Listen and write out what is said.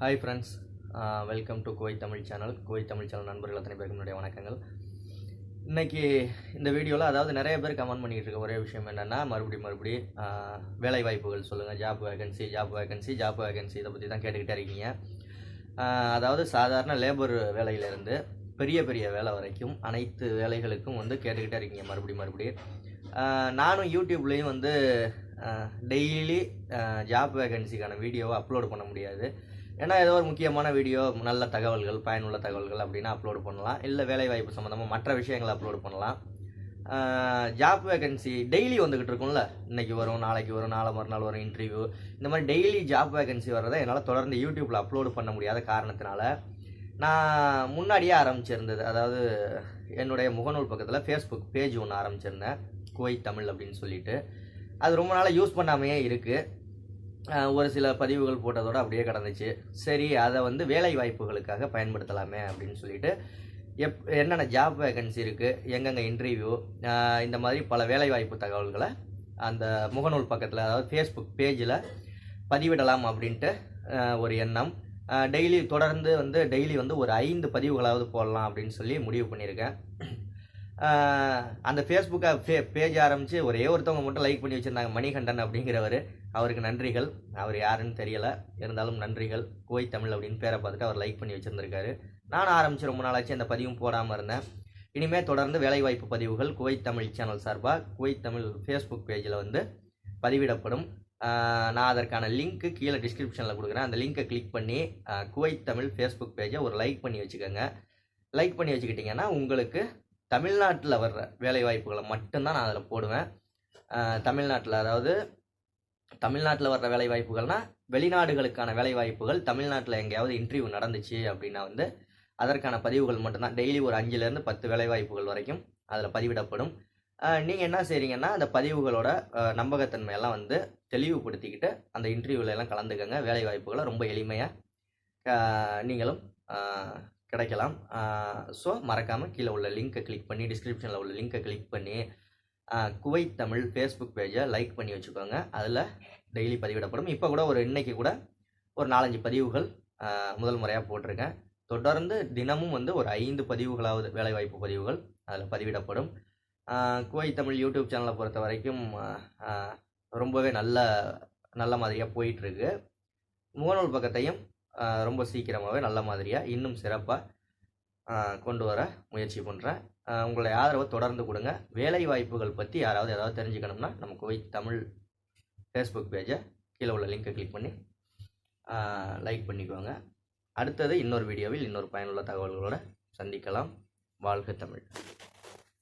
Hi friends welcome to Kuwait Tamil channel Kovai Tamil channel நண்பர்கள் அத்தனை பேருக்கு என்னுடைய வணக்கங்கள். இன்னைக்கு இந்த வீடியோவில் அதாவது நிறைய பேர் கமெண்ட் பண்ணிகிட்டு இருக்க ஒரே விஷயம் என்னென்னா மறுபடியும் மறுபடி வேலை வாய்ப்புகள் சொல்லுங்கள் job vacancy job vacancy job vacancy இதை பற்றி தான் கேட்டுக்கிட்டே இருக்கீங்க. அதாவது சாதாரண லேபர் வேலையிலேருந்து பெரிய பெரிய வேலை வரைக்கும் அனைத்து வேலைகளுக்கும் வந்து கேட்டுக்கிட்டே இருக்கீங்க மறுபடியும் மறுபடியும். நானும் யூடியூப்லேயும் வந்து டெய்லி ஜாப் வேகன்சிக்கான வீடியோவை அப்லோட் பண்ண முடியாது. ஏன்னா ஏதோ ஒரு முக்கியமான வீடியோ நல்ல தகவல்கள் பயனுள்ள தகவல்கள் அப்படின்னா அப்லோடு பண்ணலாம். இல்லை வேலைவாய்ப்பு சம்மந்தமாக மற்ற விஷயங்களை அப்லோட் பண்ணலாம். ஜாப் வேகன்சி டெய்லி வந்துக்கிட்டு இருக்கும்ல. இன்னைக்கு வரும் நாளைக்கு வரும் நாளை மறுநாள் வரும் இன்டர்வியூ இந்த மாதிரி டெய்லி ஜாப் வேகன்சி வர்றதை என்னால் தொடர்ந்து யூடியூப்பில் அப்லோட் பண்ண முடியாத காரணத்தினால நான் முன்னாடியே ஆரம்பிச்சிருந்தது. அதாவது என்னுடைய முகநூல் பக்கத்தில் ஃபேஸ்புக் பேஜ் ஒன்று ஆரம்பிச்சிருந்தேன். குவைத் தமிழ் அப்படின்னு சொல்லிட்டு. அது ரொம்ப நாளாக யூஸ் பண்ணாமையே இருக்குது ஒரு சில பதிவுகள் போட்டதோட அப்படியே கிடந்துச்சு. சரி அதை வந்து வேலை வாய்ப்புகளுக்காக பயன்படுத்தலாமே அப்படின்னு சொல்லிட்டு எப் என்னென்ன ஜாப் வேகன்சி இருக்குது எங்கெங்கே இன்டர்வியூ இந்த மாதிரி பல வேலைவாய்ப்பு தகவல்களை அந்த முகநூல் பக்கத்தில் அதாவது ஃபேஸ்புக் பேஜில் பதிவிடலாம் அப்படின்ட்டு ஒரு எண்ணம். டெய்லி தொடர்ந்து வந்து டெய்லி வந்து ஒரு ஐந்து பதிவுகளாவது போடலாம் அப்படின்னு சொல்லி முடிவு பண்ணியிருக்கேன். அந்த ஃபேஸ்புக்கை ஃபே பேஜ் ஆரம்பித்து ஒரே ஒருத்தவங்க மட்டும் லைக் பண்ணி வச்சுருந்தாங்க மணிகண்டன் அப்படிங்கிறவர். அவருக்கு நன்றிகள். அவர் யாருன்னு தெரியலை. இருந்தாலும் நன்றிகள். கோய் தமிழ் அப்படின்னு பேரை பார்த்துட்டு அவர் லைக் பண்ணி வச்சுருந்துருக்காரு. நானும் ஆரம்பித்து ரொம்ப நாளாச்சு அந்த பதிவும் போடாமல் இருந்தேன். இனிமேல் தொடர்ந்து வேலைவாய்ப்பு பதிவுகள் குவைத் தமிழ் சேனல் சார்பாக குவைத் தமிழ் ஃபேஸ்புக் பேஜில் வந்து பதிவிடப்படும். நான் அதற்கான லிங்க்கு கீழே டிஸ்கிரிப்ஷனில் கொடுக்குறேன். அந்த லிங்க்கை கிளிக் பண்ணி குவைத் தமிழ் ஃபேஸ்புக் பேஜை ஒரு லைக் பண்ணி வச்சுக்கோங்க. லைக் பண்ணி வச்சுக்கிட்டிங்கன்னா உங்களுக்கு தமிழ்நாட்டில் வர்ற வேலை வாய்ப்புகளை மட்டும்தான் நான் அதில் போடுவேன். தமிழ்நாட்டில் அதாவது தமிழ்நாட்டில் வர்ற வேலை வாய்ப்புகள்னால் வெளிநாடுகளுக்கான வேலை வாய்ப்புகள் தமிழ்நாட்டில் எங்கேயாவது இன்டர்வியூ நடந்துச்சு அப்படின்னா வந்து அதற்கான பதிவுகள் மட்டும்தான். டெய்லி ஒரு அஞ்சுலேருந்து பத்து வேலைவாய்ப்புகள் வரைக்கும் அதில் பதிவிடப்படும். நீங்கள் என்ன செய்கிறீங்கன்னா அந்த பதிவுகளோட நம்பகத்தன்மையெல்லாம் வந்து தெளிவுபடுத்திக்கிட்டு அந்த இன்டர்வியூல எல்லாம் கலந்துக்கங்க. வேலைவாய்ப்புகளை ரொம்ப எளிமையாக நீங்களும் கிடைக்கலாம். ஸோ மறக்காமல் கீழே உள்ள லிங்க்கை கிளிக் பண்ணி டிஸ்கிரிப்ஷனில் உள்ள லிங்க்கை கிளிக் பண்ணி குவைத் தமிழ் ஃபேஸ்புக் பேஜை லைக் பண்ணி வச்சுக்கோங்க. அதில் டெய்லி பதிவிடப்படும். இப்போ கூட ஒரு இன்றைக்கி கூட ஒரு நாலஞ்சு பதிவுகள் முதல் முறையாக போட்டிருக்கேன் தொடர்ந்து தினமும் வந்து ஒரு ஐந்து பதிவுகளாவது வேலைவாய்ப்பு பதிவுகள் அதில் பதிவிடப்படும். குவைத் தமிழ் யூடியூப் சேனலை பொறுத்த வரைக்கும் ரொம்பவே நல்ல நல்ல மாதிரியாக போயிட்டுருக்கு. முகநூல் பக்கத்தையும் ரொம்ப சீக்கிரமாகவே நல்ல மாதிரியாக இன்னும் சிறப்பாக கொண்டு வர முயற்சி பண்ணுறேன் உங்களுடைய ஆதரவை தொடர்ந்து கொடுங்க. வேலை வாய்ப்புகள் பற்றி யாராவது ஏதாவது தெரிஞ்சுக்கணும்னா நம்ம குவைத் தமிழ் ஃபேஸ்புக் பேஜை கீழே உள்ள லிங்கை கிளிக் பண்ணி லைக் பண்ணிக்கோங்க. அடுத்தது இன்னொரு வீடியோவில் இன்னொரு பயனுள்ள தகவல்களோடு சந்திக்கலாம். வாழ்க தமிழ்.